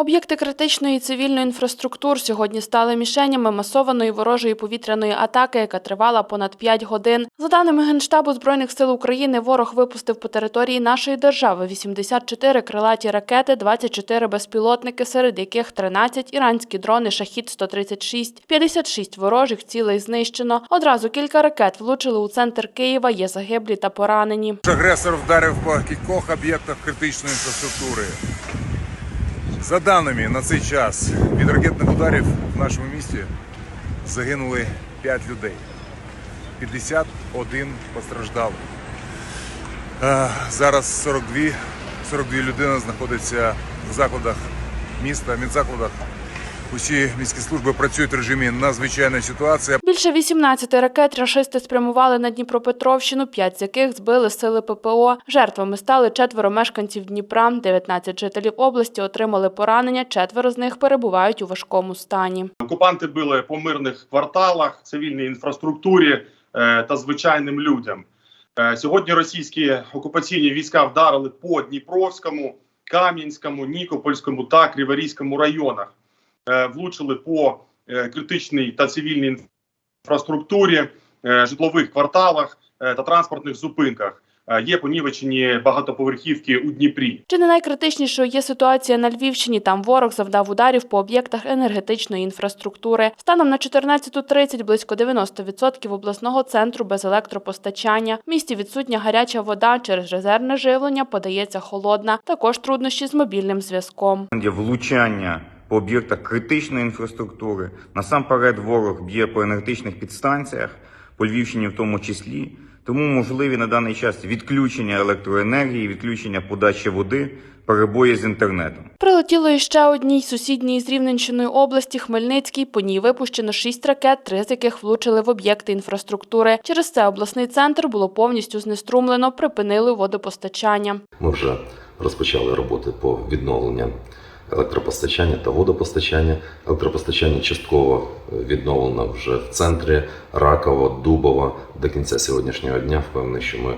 Об'єкти критичної цивільної інфраструктур сьогодні стали мішенями масованої ворожої повітряної атаки, яка тривала понад 5 годин. За даними Генштабу Збройних сил України, ворог випустив по території нашої держави 84 крилаті ракети, 24 безпілотники, серед яких 13 іранські дрони «Шахід-136», 56 ворожих цілей знищено. Одразу кілька ракет влучили у центр Києва, є загиблі та поранені. Агресор вдарив по кількох об'єктах критичної інфраструктури. За даними на цей час від ракетних ударів в нашому місті загинули 5 людей. 51 постраждали. Е, Зараз 42, 42 людини знаходяться в закладах міста, медзакладах. Усі міські служби працюють в режимі надзвичайної ситуації. Більше 18 ракет рашисти спрямували на Дніпропетровщину, п'ять з яких збили сили ППО. Жертвами стали четверо мешканців Дніпра. 19 жителів області отримали поранення, четверо з них перебувають у важкому стані. Окупанти били по мирних кварталах, цивільній інфраструктурі е, та звичайним людям. Е, сьогодні російські окупаційні війська вдарили по Дніпровському, Кам'янському, Нікопольському та Криворізькому районах. Е, влучили по е, критичній та цивільній інфраструктурі, е, житлових кварталах та транспортних зупинках. Є понівечені багатоповерхівки у Дніпрі. Чи не найкритичнішою є ситуація на Львівщині? Там ворог завдав ударів по об'єктах енергетичної інфраструктури. Станом на 14.30 близько 90% обласного центру без електропостачання. В місті відсутня гаряча вода через резервне живлення, подається холодна. Також труднощі з мобільним зв'язком. Є влучання по об'єктах критичної інфраструктури. Насамперед ворог б'є по енергетичних підстанціях, по Львівщині в тому числі. Тому можливі на даний час відключення електроенергії, відключення подачі води, перебої з інтернетом. Прилетіло іще одній сусідній з Рівненщиною області Хмельницькій. По ній випущено шість ракет, три з яких влучили в об'єкти інфраструктури. Через це обласний центр було повністю знеструмлено, припинили водопостачання. Ми вже розпочали роботи по відновленню електропостачання та водопостачання. Електропостачання частково відновлено вже в центрі Раково, Дубово. До кінця сьогоднішнього дня впевнений, що ми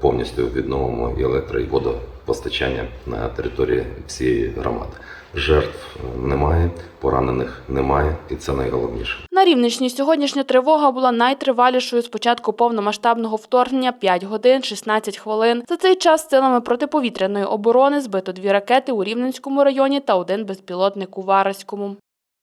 повністю відновимо і електро, і водопостачання на території всієї громади. Жертв немає, поранених немає, і це найголовніше. На Рівненщині сьогоднішня тривога була найтривалішою з початку повномасштабного вторгнення 5 годин 16 хвилин. За цей час силами протиповітряної оборони збито дві ракети у Рівненському районі та один безпілотник у Вараському.